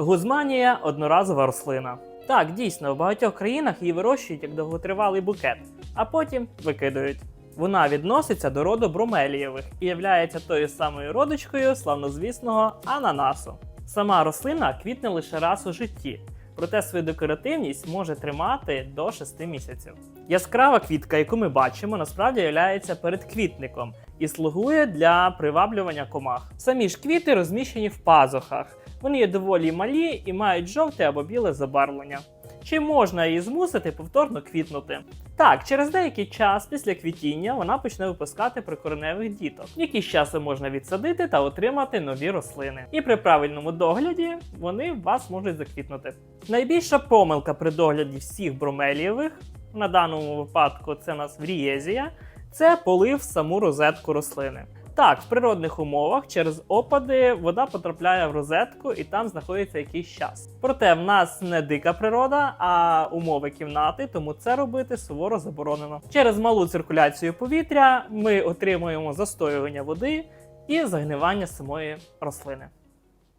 Гузманія одноразова рослина. Так, дійсно, в багатьох країнах її вирощують як довготривалий букет, а потім викидають. Вона відноситься до роду бромелієвих і являється тою самою родичкою славнозвісного ананасу. Сама рослина квітне лише раз у житті, проте свою декоративність може тримати до 6 місяців. Яскрава квітка, яку ми бачимо, насправді є передквітником і слугує для приваблювання комах. Самі ж квіти розміщені в пазухах. Вони є доволі малі і мають жовте або біле забарвлення. Чи можна її змусити повторно квітнути? Так, через деякий час після квітіння вона почне випускати прикореневих діток, які з часом можна відсадити та отримати нові рослини. І при правильному догляді вони вас можуть заквітнути. Найбільша помилка при догляді всіх бромелієвих, на даному випадку це у нас врієзія, це полив саму розетку рослини. Так, в природних умовах через опади вода потрапляє в розетку і там знаходиться якийсь час. Проте в нас не дика природа, а умови кімнати, тому це робити суворо заборонено. Через малу циркуляцію повітря ми отримуємо застоювання води і загнивання самої рослини.